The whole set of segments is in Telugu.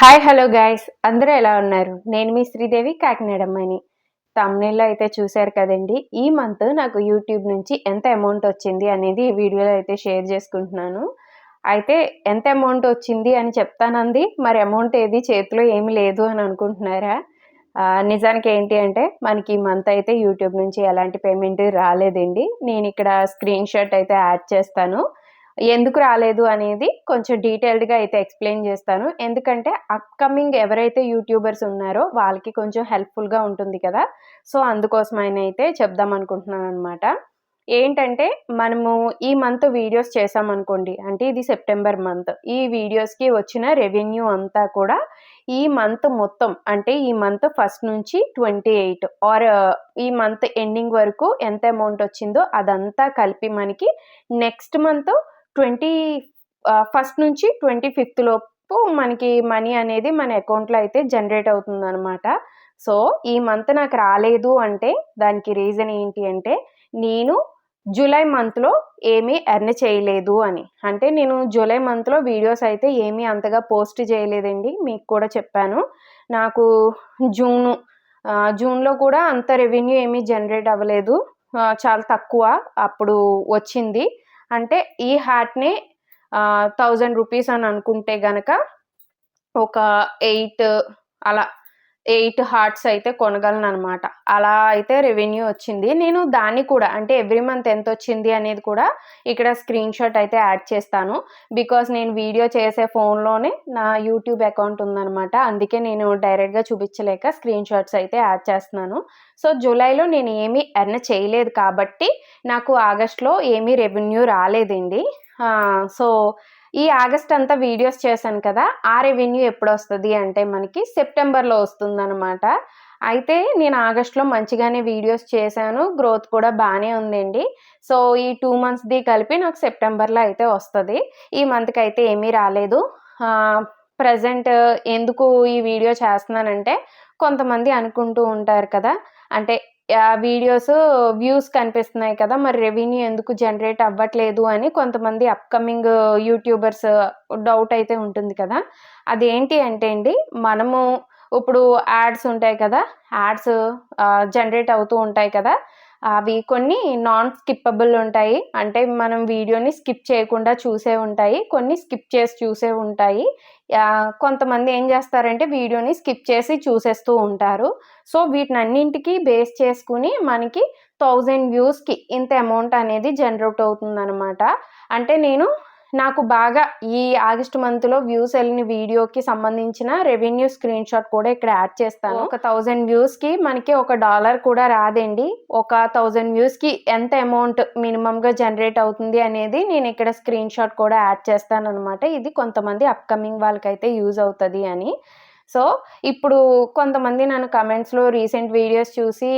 హాయ్ హలో గైస్ అందరూ ఎలా ఉన్నారు? నేను మీ శ్రీదేవి కాకినాడ అమ్మాయిని తమ్నేల్లో అయితే చూశారు కదండి. ఈ మంత్ నాకు యూట్యూబ్ నుంచి ఎంత అమౌంట్ వచ్చింది అనేది ఈ వీడియోలో అయితే షేర్ చేసుకుంటున్నాను. అయితే ఎంత అమౌంట్ వచ్చింది అని చెప్తానంది. మరి అమౌంట్ ఏది? చేతిలో ఏమి లేదు అని అనుకుంటున్నారా? నిజానికి ఏంటి అంటే మనకి ఈ మంత్ అయితే యూట్యూబ్ నుంచి ఎలాంటి పేమెంట్ రాలేదండి. నేను ఇక్కడ స్క్రీన్ షాట్ అయితే యాడ్ చేస్తాను. ఎందుకు రాలేదు అనేది కొంచెం డీటెయిల్డ్గా అయితే ఎక్స్ప్లెయిన్ చేస్తాను. ఎందుకంటే అప్కమింగ్ ఎవరైతే యూట్యూబర్స్ ఉన్నారో వాళ్ళకి కొంచెం హెల్ప్ఫుల్గా ఉంటుంది కదా. సో అందుకోసం ఆయన అయితే చెప్దాం అనుకుంటున్నాను అనమాట ఏంటంటే మనము ఈ మంత్ వీడియోస్ చేసామనుకోండి అంటే ఇది సెప్టెంబర్ మంత్ ఈ వీడియోస్కి వచ్చిన రెవెన్యూ అంతా కూడా ఈ మంత్ మొత్తం అంటే ఈ మంత్ ఫస్ట్ నుంచి ట్వంటీ ఎయిట్ ఆర్ ఈ మంత్ ఎండింగ్ వరకు ఎంత అమౌంట్ వచ్చిందో అదంతా కలిపి మనకి నెక్స్ట్ మంత్ ట్వంటీ ఫస్ట్ నుంచి ట్వంటీ ఫిఫ్త్ లోపు మనకి మనీ అనేది మన అకౌంట్లో అయితే జనరేట్ అవుతుంది అనమాట సో ఈ మంత్ నాకు రాలేదు అంటే దానికి రీజన్ ఏంటి అంటే నేను జూలై మంత్లో ఏమీ ఎర్న్ చేయలేదు అని. అంటే నేను జూలై మంత్లో వీడియోస్ అయితే ఏమీ అంతగా పోస్ట్ చేయలేదండి మీకు కూడా చెప్పాను. నాకు జూను జూన్లో కూడా అంత రెవెన్యూ ఏమీ జనరేట్ అవ్వలేదు. చాలా తక్కువ అప్పుడు వచ్చింది. అంటే ఈ హ్యాట్ని థౌజండ్ రూపీస్ అని అనుకుంటే గనక ఒక ఎయిట్ అలా ఎయిట్ హార్ట్స్ అయితే కొనగలను అనమాట అలా అయితే రెవెన్యూ వచ్చింది. నేను దాన్ని కూడా అంటే ఎవ్రీ మంత్ ఎంత వచ్చింది అనేది కూడా ఇక్కడ స్క్రీన్ షాట్ అయితే యాడ్ చేస్తాను. బికాస్ నేను వీడియో చేసే ఫోన్లోనే నా యూట్యూబ్ అకౌంట్ ఉందనమాట అందుకే నేను డైరెక్ట్గా చూపించలేక స్క్రీన్ షాట్స్ అయితే యాడ్ చేస్తున్నాను. సో జూలైలో నేను ఏమీ ఎర్న్ చేయలేదు కాబట్టి నాకు ఆగస్ట్లో ఏమీ రెవెన్యూ రాలేదండి. సో ఈ ఆగస్ట్ అంతా వీడియోస్ చేశాను కదా ఆ రెవెన్యూ ఎప్పుడు వస్తుంది అంటే మనకి సెప్టెంబర్లో వస్తుందన్నమాట. అయితే నేను ఆగస్ట్లో మంచిగానే వీడియోస్ చేశాను గ్రోత్ కూడా బాగానే ఉందండి. సో ఈ టూ మంత్స్ది కలిపి నాకు సెప్టెంబర్లో అయితే వస్తుంది. ఈ మంత్కి అయితే ఏమీ రాలేదు. ప్రజెంట్ ఎందుకు ఈ వీడియో చేస్తున్నానంటే కొంతమంది అనుకుంటూ ఉంటారు కదా అంటే వీడియోస్ వ్యూస్ కనిపిస్తున్నాయి కదా మరి రెవెన్యూ ఎందుకు జనరేట్ అవ్వట్లేదు అని కొంతమంది అప్కమింగ్ యూట్యూబర్స్ డౌట్ అయితే ఉంటుంది కదా. అదేంటి అంటే అండి మనము ఇప్పుడు యాడ్స్ ఉంటాయి కదా యాడ్స్ జనరేట్ అవుతూ ఉంటాయి కదా. అవి కొన్ని నాన్ స్కిప్పబుల్ ఉంటాయి. అంటే మనం వీడియోని స్కిప్ చేయకుండా చూసే ఉంటాయి. కొన్ని స్కిప్ చేసి చూసే ఉంటాయి. కొంతమంది ఏం చేస్తారంటే వీడియోని స్కిప్ చేసి చూసేస్తూ ఉంటారు. సో వీటినన్నింటికి బేస్ చేసుకుని మనకి థౌజండ్ వ్యూస్కి ఇంత అమౌంట్ అనేది జనరేట్ అవుతుందన్నమాట. అంటే నేను నాకు బాగా ఈ ఆగస్ట్ మంత్లో వ్యూస్ వెళ్ళిన వీడియోకి సంబంధించిన రెవెన్యూ స్క్రీన్ షాట్ కూడా ఇక్కడ యాడ్ చేస్తాను. ఒక థౌజండ్ వ్యూస్కి మనకి ఒక డాలర్ కూడా రాదండి. ఒక థౌజండ్ వ్యూస్కి ఎంత అమౌంట్ మినిమంగా జనరేట్ అవుతుంది అనేది నేను ఇక్కడ స్క్రీన్ షాట్ కూడా యాడ్ చేస్తాను అనమాట ఇది కొంతమంది అప్కమింగ్ వాళ్ళకైతే యూజ్ అవుతుంది అని. సో ఇప్పుడు కొంతమంది నన్ను కమెంట్స్లో రీసెంట్ వీడియోస్ చూసి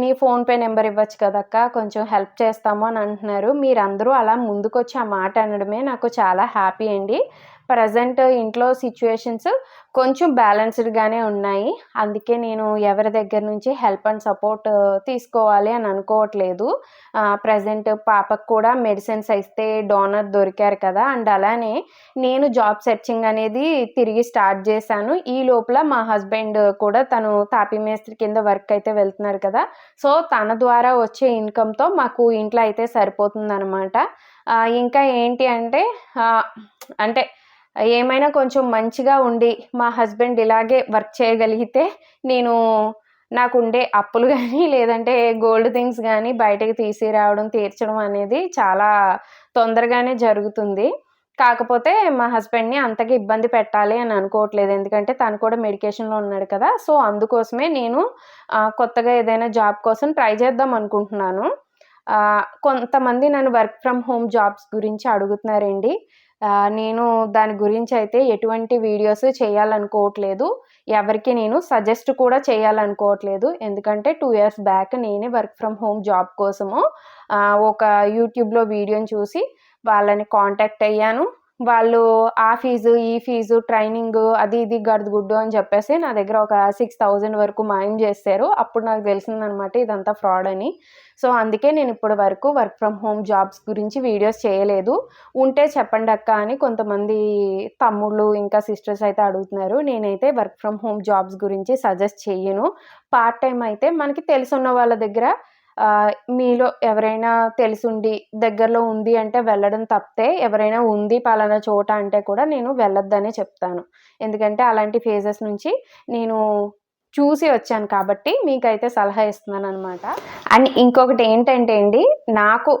నీ ఫోన్పే నెంబర్ ఇవ్వచ్చు కదక్క కొంచెం హెల్ప్ చేస్తాము అని అంటున్నారు. మీరందరూ అలా ముందుకొచ్చి ఆ మాట అనడమే నాకు చాలా హ్యాపీ అండి. ప్రజెంట్ ఇంట్లో సిచ్యువేషన్స్ కొంచెం బ్యాలెన్స్డ్గానే ఉన్నాయి. అందుకే నేను ఎవరి దగ్గర నుంచి హెల్ప్ అండ్ సపోర్ట్ తీసుకోవాలి అని అనుకోవట్లేదు. ప్రజెంట్ పాపకు కూడా మెడిసిన్స్ అయితే డోనర్ దొరికారు కదా అండ్ అలానే నేను జాబ్ సెర్చింగ్ అనేది తిరిగి స్టార్ట్ చేశాను. ఈ లోపల మా హస్బెండ్ కూడా తను తాపీ మేస్త్రి కింద వర్క్ అయితే వెళ్తున్నారు కదా సో తన ద్వారా వచ్చే ఇన్కమ్తో మాకు ఇంట్లో అయితే సరిపోతుందన్నమాట. ఇంకా ఏంటి అంటే అంటే ఏమైనా కొంచెం మంచిగా ఉండి మా హస్బెండ్ ఇలాగే వర్క్ చేయగలిగితే నేను నాకు ఉండే అప్పులు కానీ లేదంటే గోల్డ్ థింగ్స్ కానీ బయటకు తీసి రావడం తీర్చడం అనేది చాలా తొందరగానే జరుగుతుంది. కాకపోతే మా హస్బెండ్ని అంతగా ఇబ్బంది పెట్టాలి అని అనుకోవట్లేదు. ఎందుకంటే తను కూడా మెడికేషన్లో ఉన్నాడు కదా సో అందుకోసమే నేను కొత్తగా ఏదైనా జాబ్ కోసం ట్రై చేద్దాం అనుకుంటున్నాను. కొంతమంది నన్ను వర్క్ ఫ్రమ్ హోమ్ జాబ్స్ గురించి అడుగుతున్నారండి. నేను దాని గురించి అయితే ఎటువంటి వీడియోస్ చేయాలనుకోవట్లేదు. ఎవరికి నేను సజెస్ట్ కూడా చేయాలనుకోవట్లేదు. ఎందుకంటే టూ ఇయర్స్ బ్యాక్ నేనే వర్క్ ఫ్రమ్ హోమ్ జాబ్ కోసము ఒక యూట్యూబ్లో వీడియోని చూసి వాళ్ళని కాంటాక్ట్ అయ్యాను. వాళ్ళు ఆ ఫీజు ఈ ఫీజు ట్రైనింగ్ అది ఇది గడుదుగుడ్డు అని చెప్పేసి నా దగ్గర ఒక సిక్స్ థౌజండ్ వరకు మాయం చేశారు. అప్పుడు నాకు తెలిసిందనమాట ఇదంతా ఫ్రాడ్ అని. సో అందుకే నేను ఇప్పటి వరకు వర్క్ ఫ్రమ్ హోమ్ జాబ్స్ గురించి వీడియోస్ చేయలేదు. ఉంటే చెప్పండి అక్క అని కొంతమంది తమ్ముళ్ళు ఇంకా సిస్టర్స్ అయితే అడుగుతున్నారు. నేనైతే వర్క్ ఫ్రమ్ హోమ్ జాబ్స్ గురించి సజెస్ట్ చెయ్యను. పార్ట్ టైం అయితే మనకి తెలుసున్న వాళ్ళ దగ్గర మీలో ఎవరైనా తెలిసుండి దగ్గరలో ఉంది అంటే వెళ్ళడం తప్పితే ఎవరైనా ఉంది పలానా చోట అంటే కూడా నేను వెళ్ళొద్దనే చెప్తాను. ఎందుకంటే అలాంటి ఫేజెస్ నుంచి నేను చూసి వచ్చాను కాబట్టి మీకైతే సలహా ఇస్తున్నాను అనమాట అండ్ ఇంకొకటి ఏంటంటే అండి నాకు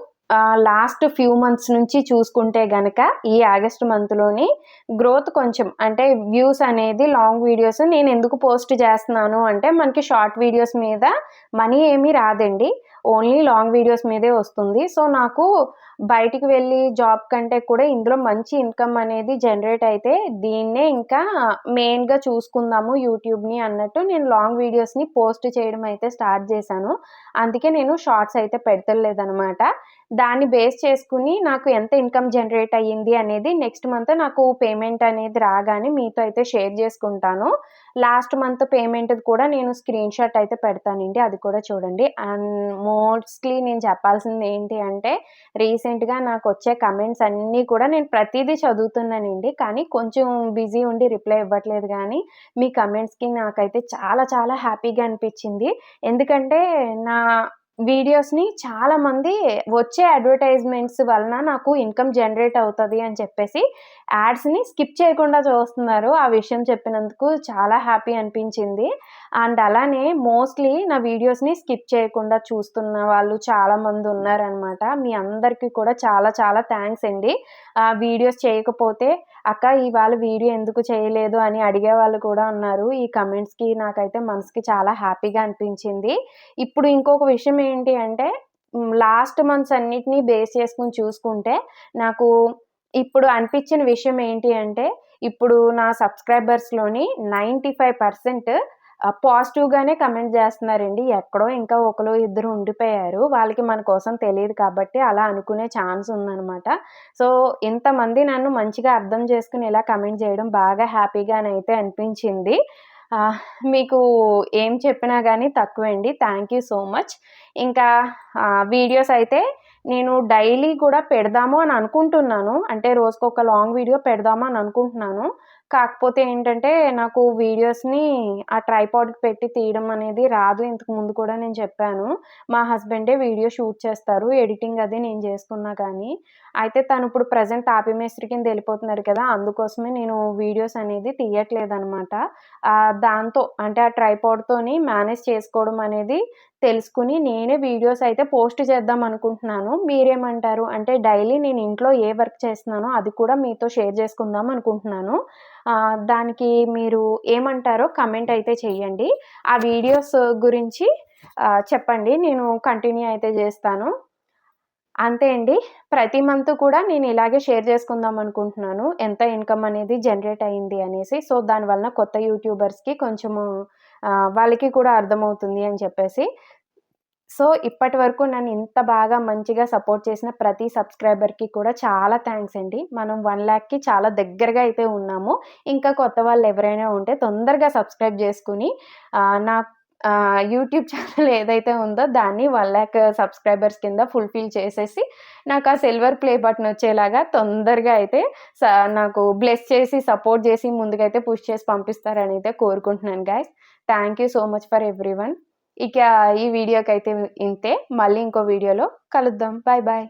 లాస్ట్ ఫ్యూ మంత్స్ నుంచి చూసుకుంటే గనక ఈ ఆగస్ట్ మంత్లోని గ్రోత్ కొంచెం అంటే వ్యూస్ అనేది లాంగ్ వీడియోస్ నేను ఎందుకు పోస్ట్ చేస్తున్నాను అంటే మనకి షార్ట్ వీడియోస్ మీద మనీ ఏమీ రాదండి. ఓన్లీ లాంగ్ వీడియోస్ మీదే వస్తుంది. సో నాకు బయటికి వెళ్ళి జాబ్ కంటే కూడా ఇందులో మంచి ఇన్కమ్ అనేది జనరేట్ అయితే దీన్నే ఇంకా మెయిన్గా చూసుకుందాము యూట్యూబ్ని అన్నట్టు నేను లాంగ్ వీడియోస్ని పోస్ట్ చేయడం అయితే స్టార్ట్ చేశాను. అందుకే నేను షార్ట్స్ అయితే పెడతలేదనమాట దాన్ని బేస్ చేసుకుని నాకు ఎంత ఇన్కమ్ జనరేట్ అయ్యింది అనేది నెక్స్ట్ మంత్ నాకు పేమెంట్ అనేది రాగానే మీతో అయితే షేర్ చేసుకుంటాను. లాస్ట్ మంత్ పేమెంట్ కూడా నేను స్క్రీన్ షాట్ అయితే పెడతానండి. అది కూడా చూడండి. అండ్ మోస్ట్లీ నేను చెప్పాల్సింది ఏంటి అంటే రీసెంట్గా నాకు వచ్చే కమెంట్స్ అన్నీ కూడా నేను ప్రతిదీ చదువుతున్నానండి. కానీ కొంచెం బిజీ ఉండి రిప్లై ఇవ్వట్లేదు కానీ మీ కమెంట్స్కి నాకైతే చాలా చాలా హ్యాపీగా అనిపించింది. ఎందుకంటే నా వీడియోస్ని చాలామంది వచ్చే అడ్వర్టైజ్మెంట్స్ వలన నాకు ఇన్కమ్ జనరేట్ అవుతుంది అని చెప్పేసి యాడ్స్ని స్కిప్ చేయకుండా చూస్తున్నారు. ఆ విషయం చెప్పినందుకు చాలా హ్యాపీ అనిపించింది. అండ్ అలానే మోస్ట్లీ నా వీడియోస్ని స్కిప్ చేయకుండా చూస్తున్న వాళ్ళు చాలామంది ఉన్నారనమాట మీ అందరికీ కూడా చాలా చాలా థ్యాంక్స్ అండి. వీడియోస్ చేయకపోతే అక్క ఇవాళ వీడియో ఎందుకు చేయలేదు? అని అడిగే వాళ్ళు కూడా ఉన్నారు. ఈ కమెంట్స్కి నాకైతే మనసుకి చాలా హ్యాపీగా అనిపించింది. ఇప్పుడు ఇంకొక విషయం ఏంటి అంటే లాస్ట్ మంత్స్ అన్నిటినీ బేస్ చేసుకుని చూసుకుంటే నాకు ఇప్పుడు అనిపించిన విషయం ఏంటి అంటే ఇప్పుడు నా సబ్స్క్రైబర్స్లోని నైంటీ ఫైవ్ పర్సెంట్ పాజిటివ్గానే కమెంట్ చేస్తున్నారండి. ఎక్కడో ఇంకా ఒకరు ఇద్దరు ఉండిపోయారు. వాళ్ళకి మన కోసం తెలియదు కాబట్టి అలా అనుకునే ఛాన్స్ ఉందనమాట సో ఇంతమంది నన్ను మంచిగా అర్థం చేసుకుని ఇలా కమెంట్ చేయడం బాగా హ్యాపీగానైతే అనిపించింది. మీకు ఏం చెప్పినా కానీ తక్కువండి. Thank you so much. ఇంకా వీడియోస్ అయితే నేను డైలీ కూడా పెడదాము అని అనుకుంటున్నాను. అంటే రోజుకు ఒక లాంగ్ వీడియో పెడదాము అని అనుకుంటున్నాను. కాకపోతే ఏంటంటే నాకు వీడియోస్ని ఆ ట్రైపాడ్కి పెట్టి తీయడం అనేది రాదు. ఇంతకు ముందు కూడా నేను చెప్పాను. మా హస్బెండే వీడియో షూట్ చేస్తారు. ఎడిటింగ్ అది నేను చేసుకున్నా కానీ. అయితే తను ఇప్పుడు ప్రజెంట్ తాపిమేస్త్రి కింద వెళ్ళిపోతున్నారు కదా. అందుకోసమే నేను వీడియోస్ అనేది తీయట్లేదు అనమాట దాంతో అంటే ఆ ట్రైపాడ్తోని మేనేజ్ చేసుకోవడం అనేది తెలుసుకుని నేనే వీడియోస్ అయితే పోస్ట్ చేద్దాం అనుకుంటున్నాను. మీరేమంటారు? అంటే డైలీ నేను ఇంట్లో ఏ వర్క్ చేస్తున్నానో అది కూడా మీతో షేర్ చేసుకుందాం అనుకుంటున్నాను. దానికి మీరు ఏమంటారో కమెంట్ అయితే చేయండి. ఆ వీడియోస్ గురించి చెప్పండి. నేను కంటిన్యూ అయితే చేస్తాను. అంతే అండి. ప్రతి మంత్ కూడా నేను ఇలాగే షేర్ చేసుకుందాం అనుకుంటున్నాను. ఎంత ఇన్కమ్ అనేది జనరేట్ అయింది అనేసి. సో దానివల్ల కొత్త యూట్యూబర్స్కి కొంచెము వాళ్ళకి కూడా అర్థమవుతుంది అని చెప్పేసి. సో ఇప్పటి వరకు నన్ను ఇంత బాగా మంచిగా సపోర్ట్ చేసిన ప్రతి సబ్స్క్రైబర్కి కూడా చాలా థ్యాంక్స్ అండి. మనం వన్ ల్యాక్కి చాలా దగ్గరగా అయితే ఉన్నాము. ఇంకా కొత్త వాళ్ళు ఎవరైనా ఉంటే తొందరగా సబ్స్క్రైబ్ చేసుకుని నా యూట్యూబ్ ఛానల్ ఏదైతే ఉందో దాన్ని వన్ ల్యాక్ సబ్స్క్రైబర్స్ కింద ఫుల్ఫిల్ చేసేసి నాకు ఆ సిల్వర్ ప్లే బటన్ వచ్చేలాగా తొందరగా అయితే నాకు బ్లెస్ చేసి సపోర్ట్ చేసి ముందుకైతే పుష్ చేసి పంపిస్తారని అయితే కోరుకుంటున్నాను guys. Thank you so much for everyone ఇక ఈ వీడియోకి అయితే ఇంతే. మళ్ళీ ఇంకో వీడియోలో కలుద్దాం. Bye bye